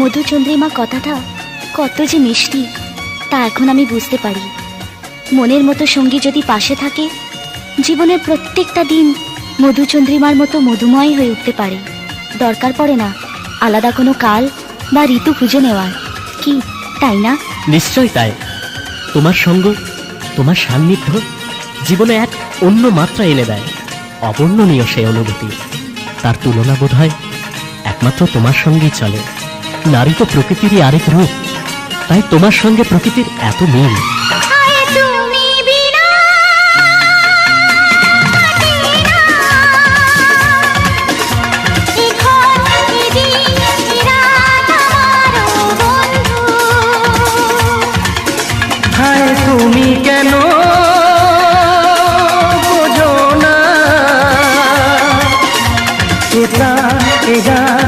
মধুচন্দ্রিমা কথাটা কত যে মিষ্টি, তা এখন আমি বুঝতে পারি। মনের মতো সঙ্গী যদি পাশে থাকে, জীবনের প্রত্যেকটা দিন মধুচন্দ্রিমার মতো মধুময় হয়ে উঠতে পারে। দরকার পড়ে না আলাদা কোনো কাল বা ঋতু খুঁজে নেওয়ার। কি, তাই না? নিশ্চয় তাই। তোমার সঙ্গ, তোমার সান্নিধ্য জীবনে এক অন্য মাত্রা এনে দেয়, অবর্ণনীয় সেই অনুভূতি। তার তুলনা বোধ হয় একমাত্র তোমার সঙ্গেই চলে। নারী তো প্রকৃতিরই আরেক রূপ। তাই তোমার সঙ্গে প্রকৃতির এত মিল। তুমি কেন বোঝো না? এটা